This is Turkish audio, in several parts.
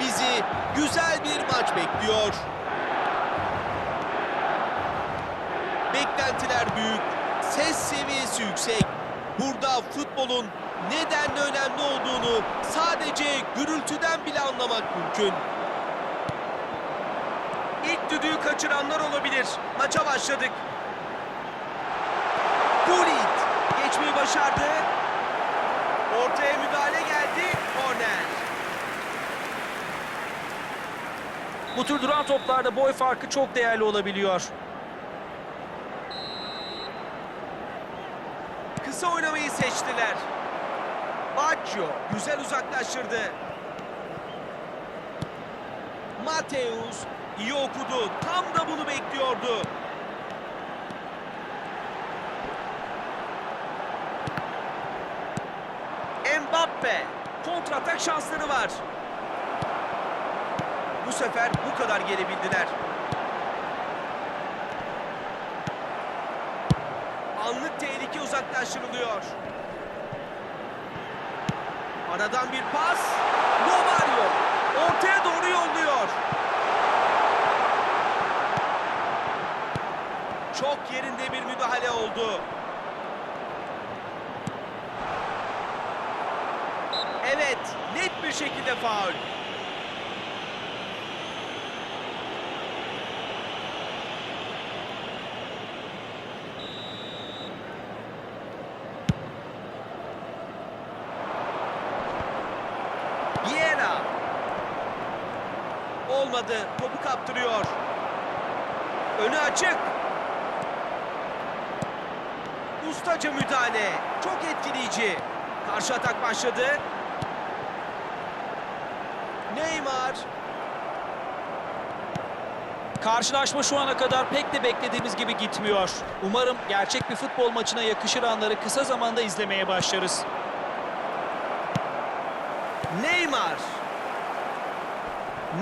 Bizi güzel bir maç bekliyor. Beklentiler büyük, ses seviyesi yüksek. Burada futbolun nedenle önemli olduğunu sadece gürültüden bile anlamak mümkün. İlk düdüğü kaçıranlar olabilir. Maça başladık. Gullit geçmeyi başardı. Ortaya müdahale geldi. Korner. Bu tür duran toplarda boy farkı çok değerli olabiliyor. Kısa oynamayı seçtiler. Baggio güzel uzaklaştırdı. Mateus iyi okudu. Tam da bunu bekliyordu. Mbappe kontratak şansları var. Bu sefer bu kadar gelebildiler. Anlık tehlike uzaklaştırılıyor. Aradan bir pas. Romario ortaya doğru yolluyor. Çok yerinde bir müdahale oldu. Evet, net bir şekilde faul. Olmadı. Topu kaptırıyor. Önü açık. Ustaca müdahale. Çok etkileyici. Karşı atak başladı. Neymar. Karşılaşma şu ana kadar pek de beklediğimiz gibi gitmiyor. Umarım gerçek bir futbol maçına yakışır anları kısa zamanda izlemeye başlarız. Neymar.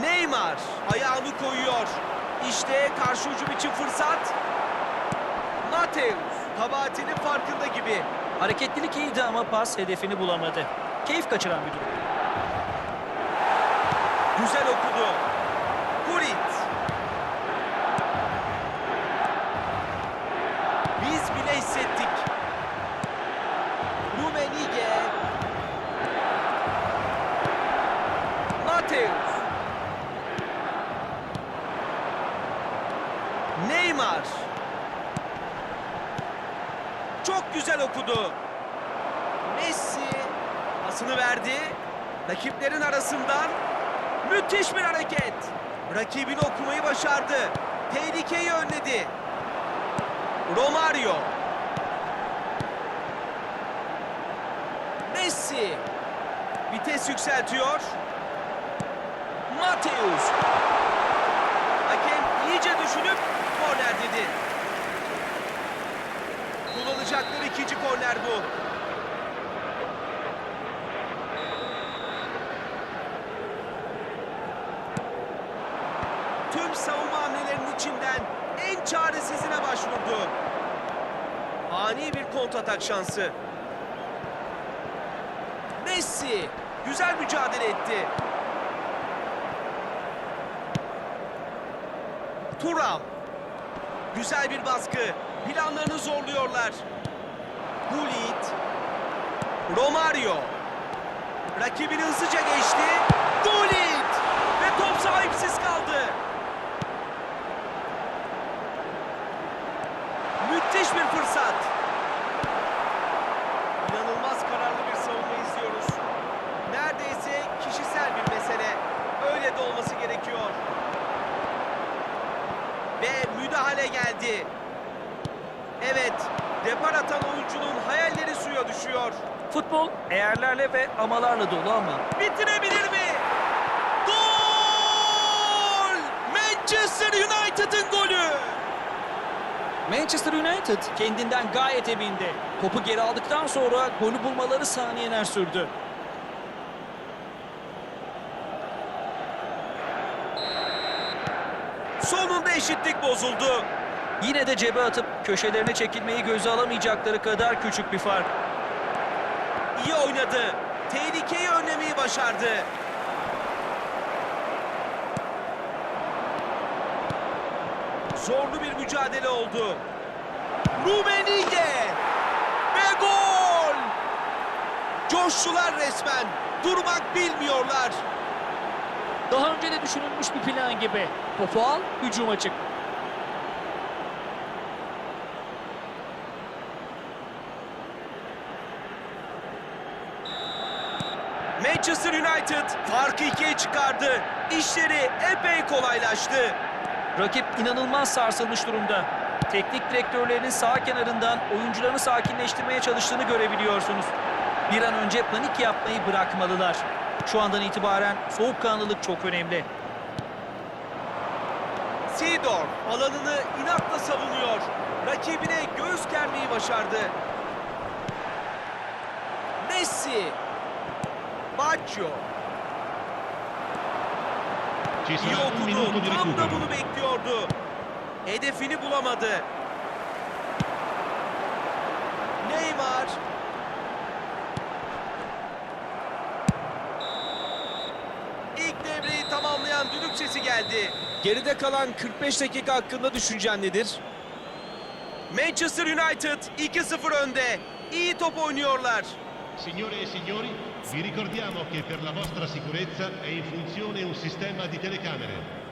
Neymar ayağını koyuyor. İşte karşı hücum için fırsat. Mateus kabahatinin farkında gibi. Hareketlilik iyiydi ama pas hedefini bulamadı. Keyif kaçıran bir durum. Güzel okudu. Gullit. Biz bile hissettik. Rumenige. Mateus. Neymar. Çok güzel okudu. Messi pasını verdi. Rakiplerin arasından müthiş bir hareket. Rakibini okumayı başardı. Tehlikeyi önledi. Romario. Messi. Vites yükseltiyor. Mateus. Hakem iyice düşünüp korner dedi. Kullanacakları ikinci korner bu. Tüm savunma hamlelerinin içinden en çaresizine başvurdu. Ani bir kontratak şansı. Messi güzel mücadele etti. Turam. Güzel bir baskı. Planlarını zorluyorlar. Gullit. Romario. Rakibini hızlıca geçti. Gullit. Ve top sahipsiz kaldı. Müthiş bir fırsat. İnanılmaz kararlı bir savunma izliyoruz. Neredeyse kişisel bir mesele. Öyle de olması gerekiyor. Ve müdahale geldi. Evet, depar atan oyuncunun hayalleri suya düşüyor. Futbol eğerlerle ve amalarla dolu ama Bitirebilir mi? Gol! Manchester United'ın golü. Manchester United kendinden gayet emindi. Topu geri aldıktan sonra golü bulmaları saniyeler sürdü. Sonunda eşitlik bozuldu. Yine de cebe atıp köşelerine çekilmeyi göze alamayacakları kadar küçük bir fark. İyi oynadı. Tehlikeyi önlemeyi başardı. Zorlu bir mücadele oldu. Rumenige ve gol! Coştular resmen. Durmak bilmiyorlar. Daha önce de düşünülmüş bir plan gibi. Topu al, hücuma çık. Manchester United farkı ikiye çıkardı. İşleri epey kolaylaştı. Rakip inanılmaz sarsılmış durumda. Teknik direktörlerin sağ kenarından oyuncularını sakinleştirmeye çalıştığını görebiliyorsunuz. Bir an önce panik yapmayı bırakmalılar. Şu andan itibaren soğukkanlılık çok önemli. Seedorf alanını inatla savunuyor. Rakibine göğüs germeyi başardı. Messi. Baggio. Ci İyi okudu. Tam da bunu bekliyordu. Hedefini bulamadı. Neymar. İlk devreyi tamamlayan düdük sesi geldi. Geride kalan 45 dakika hakkında düşüncen nedir? Manchester United 2-0 önde. İyi top oynuyorlar. Signore e signori, vi ricordiamo che per la vostra sicurezza è in funzione un sistema di telecamere.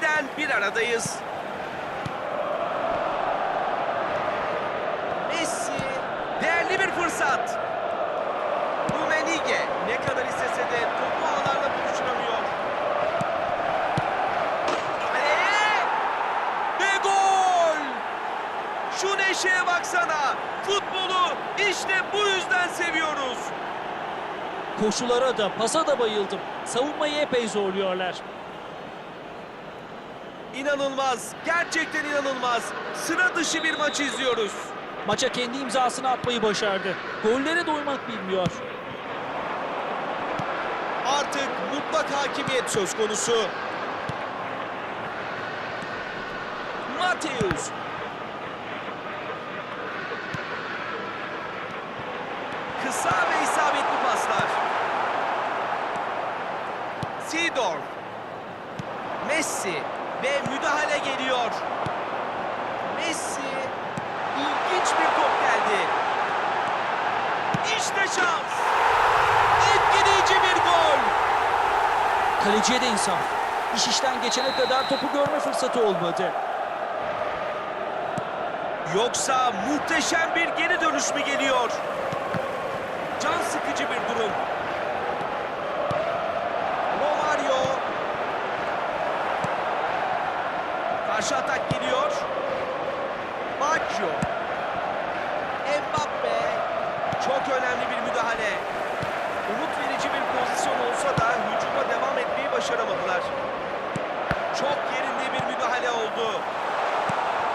Yeniden bir aradayız. Messi değerli bir fırsat. Rumenige ne kadar istese de topu ağlarla buluşturamıyor. Ve gol! Şu neşeye baksana. Futbolu işte bu yüzden seviyoruz. Koşulara da pasa da bayıldım. Savunmayı epey zorluyorlar. İnanılmaz. Gerçekten inanılmaz. Sıra dışı bir maç izliyoruz. Maça kendi imzasını atmayı başardı. Gollere doymak bilmiyor. Artık mutlak hakimiyet söz konusu. Mateus. Kısa ve isabetli paslar. Seedorf. Messi ve müdahale geliyor. Messi ilginç bir top geldi. İşte şans. Etkileyici bir gol. Kaleciye de insaf. İş işten geçene kadar topu görme fırsatı olmadı. Yoksa muhteşem bir geri dönüş mü geliyor? Can sıkıcı bir durum. Romario. Karşı atak geliyor. Baggio. Mbappe. Çok önemli bir müdahale. Umut verici bir pozisyon olsa da hücuma devam etmeyi başaramadılar. Çok yerinde bir müdahale oldu.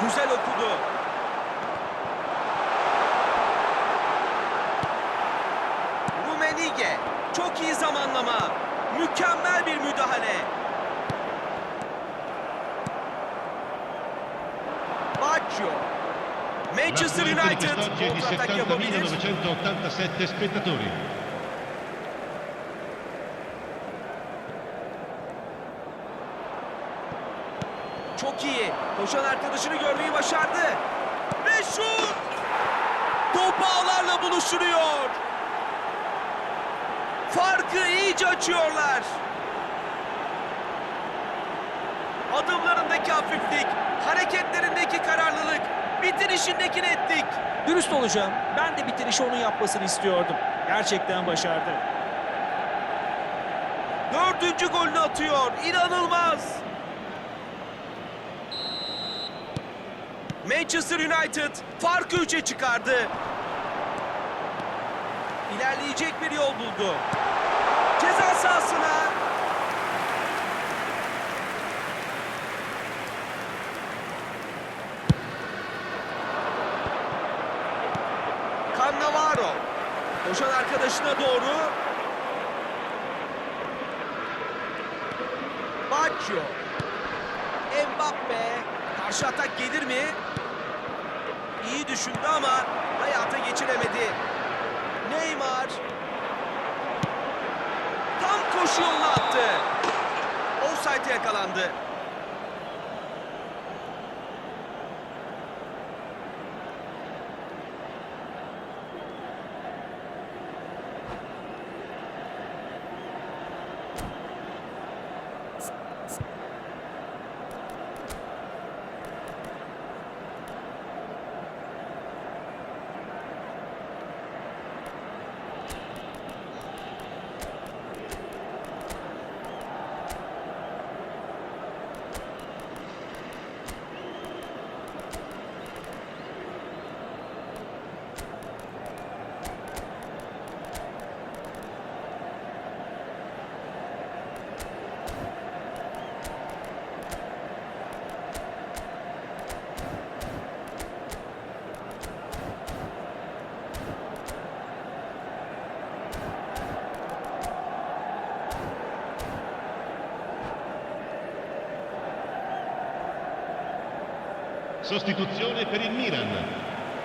Güzel okudu. Rumenige. Çok iyi zamanlama. Mükemmel bir müdahale. Baggio. Manchester United kontratak yapabilir. 70.987 spettatori. Çok iyi. Koşan arkadaşını görmeyi başardı. Ve şut! Top ağlarla buluşturuyor. Farkı iyice açıyorlar. Adımlarındaki hafiflik, hareketlerindeki kararlılık, bitirişindeki netlik. Dürüst olacağım. Ben de bitirişi onun yapmasını istiyordum. Gerçekten başardı. Dördüncü golünü atıyor. İnanılmaz. Manchester United farkı 3'e çıkardı. İlerleyecek bir yol buldu. Ceza sahasına. Cannavaro. Arkadaşına doğru Baggio. Mbappe. Karşı atak gelir mi? İyi düşündü ama hayata geçiremedi. Neymar. Tam koşu yoluna attı. Offside'e yakalandı. Sostituzione per il Milan.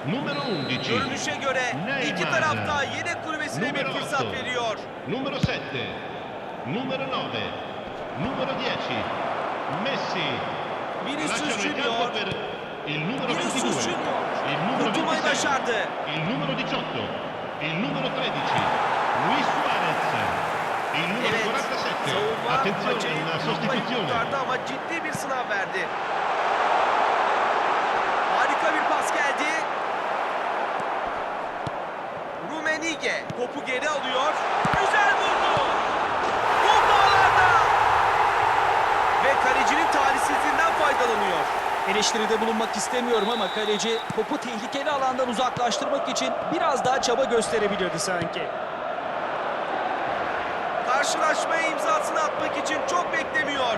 Numero 11. Görünüşe göre iki Neymar. tarafta yedek kulübesine bir Numero fırsat 8. veriyor. Numero 7. Numero 9. Numero 10. Messi. Vinicius Junior. per il numero Vinicius 22. Junior. Il numero Kurtulmayı 26. başardı. Il numero 18. Il numero 13. Luis Suarez. Il numero Evet, 47. savunma Attenzione, maçı una sostituzione. kurtardı ama ciddi bir sınav verdi. Harika bir pas geldi. Rumenige topu geri alıyor. Güzel vurdu. Top ağlarda. Ve kalecinin talihsizliğinden faydalanıyor. Eleştiride bulunmak istemiyorum ama kaleci topu tehlikeli alandan uzaklaştırmak için biraz daha çaba gösterebilirdi sanki. Karşılaşmaya imzasını atmak için çok beklemiyor.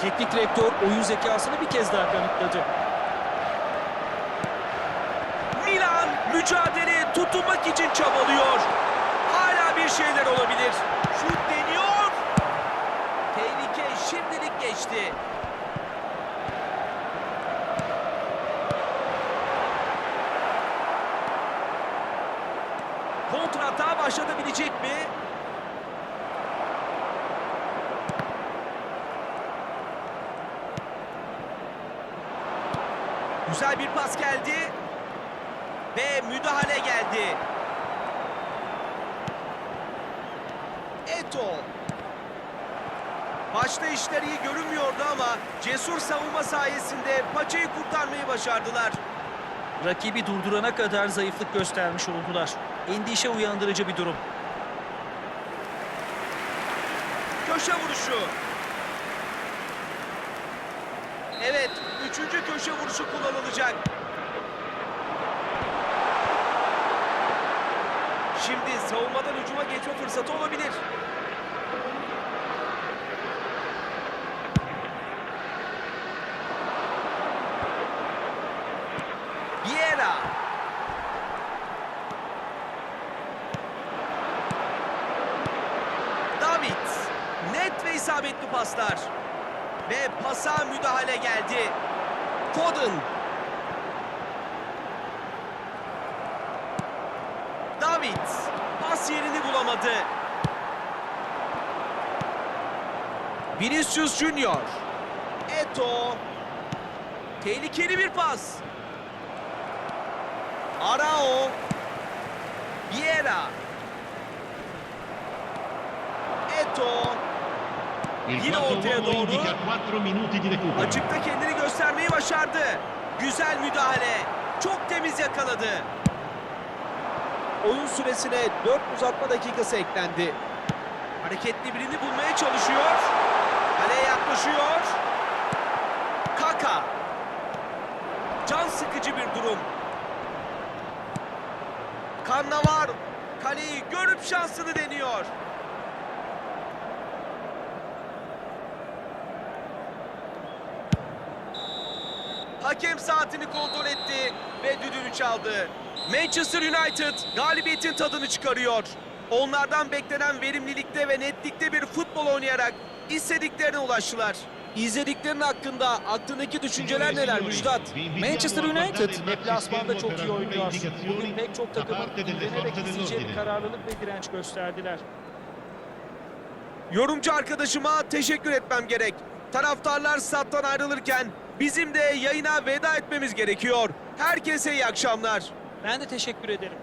Teknik direktör oyun zekasını bir kez daha kanıtladı. Milan mücadeleye tutunmak için çabalıyor. Hala bir şeyler olabilir. Şut deniyor. Tehlike şimdilik geçti. Kontrata başlatabilecek mi? Güzel bir pas geldi. Ve müdahale geldi. Eto. Başta işler iyi görünmüyordu ama cesur savunma sayesinde paçayı kurtarmayı başardılar. Rakibi durdurana kadar zayıflık göstermiş oldular. Endişe uyandırıcı bir durum. Köşe vuruşu. Evet, üçüncü köşe vuruşu kullanılacak. Şimdi savunmadan hücuma geçme fırsatı olabilir. Vieira. David. Net ve isabetli paslar. Ve pasa müdahale geldi. Foden. David. Pas bulamadı. Vinicius Junior. Eto. Tehlikeli bir pas. Arao. Vieira. Eto. Yine ortaya doğru. indica 4 minuti di recupero. Açıkta kendini göstermeyi başardı. Güzel müdahale. Çok temiz yakaladı. Oyun süresine 4 uzatma dakikası eklendi. Hareketli birini bulmaya çalışıyor. Kaleye yaklaşıyor. Kaka. Can sıkıcı bir durum. Kannavar kaleyi görüp şansını deniyor. Hakem saatini kontrol etti ve düdüğünü çaldı. Manchester United galibiyetin tadını çıkarıyor. Onlardan beklenen verimlilikte ve netlikte bir futbol oynayarak istediklerine ulaştılar. İzlediklerinin hakkında aklındaki düşünceler neler Müjdat? Manchester United deplasmanda çok iyi oynuyor. Bugün pek çok takımın direnerek izleyeceği bir kararlılık ve direnç gösterdiler. Yorumcu arkadaşıma teşekkür etmem gerek. Taraftarlar stat'tan ayrılırken bizim de yayına veda etmemiz gerekiyor. Herkese iyi akşamlar. Ben de teşekkür ederim.